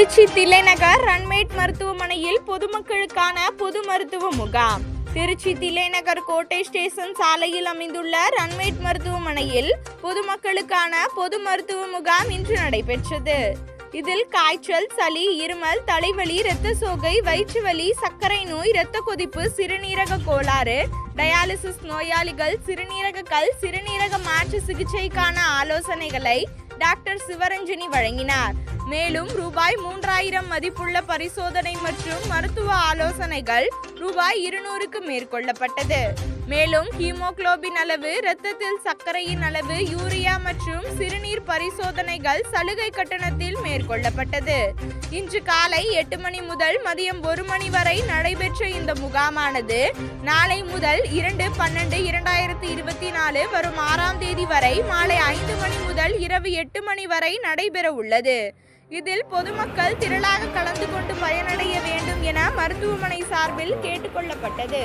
திருச்சி தில்லைநகர் ரன்மேட் மருத்துவமனையில் பொதுமக்களுக்கான பொது மருத்துவ முகாம். திருச்சி தில்லைநகர் கோட்டை ஸ்டேஷன் சாலையில் அமைந்துள்ள ரன்மேட் மருத்துவமனையில் பொதுமக்களுக்கான பொது மருத்துவ முகாம் இன்று நடைபெற்றது. இதில் காய்ச்சல் சளி இருமல் தலைவலி இரத்த சோகை வயிற்றுவலி சர்க்கரை நோய் இரத்த கொதிப்பு சிறுநீரக கோளாறு டயாலிசிஸ் நோயாளிகள் சிறுநீரக கல் சிறுநீரக மாற்று சிகிச்சைக்கான ஆலோசனைகளை டாக்டர் சிவரஞ்சனி வழங்கினார். மேலும் ரூபாய் மூன்றாயிரம் மதிப்புள்ள பரிசோதனை மற்றும் மருத்துவ ஆலோசனைகள் ரூபாய் இருநூறுக்கு மேற்கொள்ளப்பட்டது. மேலும் ஹீமோக்ளோபின் அளவு இரத்தத்தில் சர்க்கரையின் அளவு யூரியா மற்றும் சிறுநீர் பரிசோதனைகள் சலுகை கட்டணத்தில் மேற்கொள்ளப்பட்டது. இன்று காலை எட்டு மணி முதல் மதியம் ஒரு மணி வரை நடைபெற்ற இந்த முகாமானது நாளை முதல் இரண்டு பன்னெண்டு இரண்டாயிரத்தி இருபத்தி நாலு வரும் ஆறாம் தேதி வரை மாலை ஐந்து மணி முதல் இரவு எட்டு மணி வரை நடைபெற உள்ளது இதில் பொதுமக்கள் திரளாக கலந்து கொண்டு பயனடைய வேண்டும் என மருத்துவமனை சார்பில் கேட்டுக்கொள்ளப்பட்டது.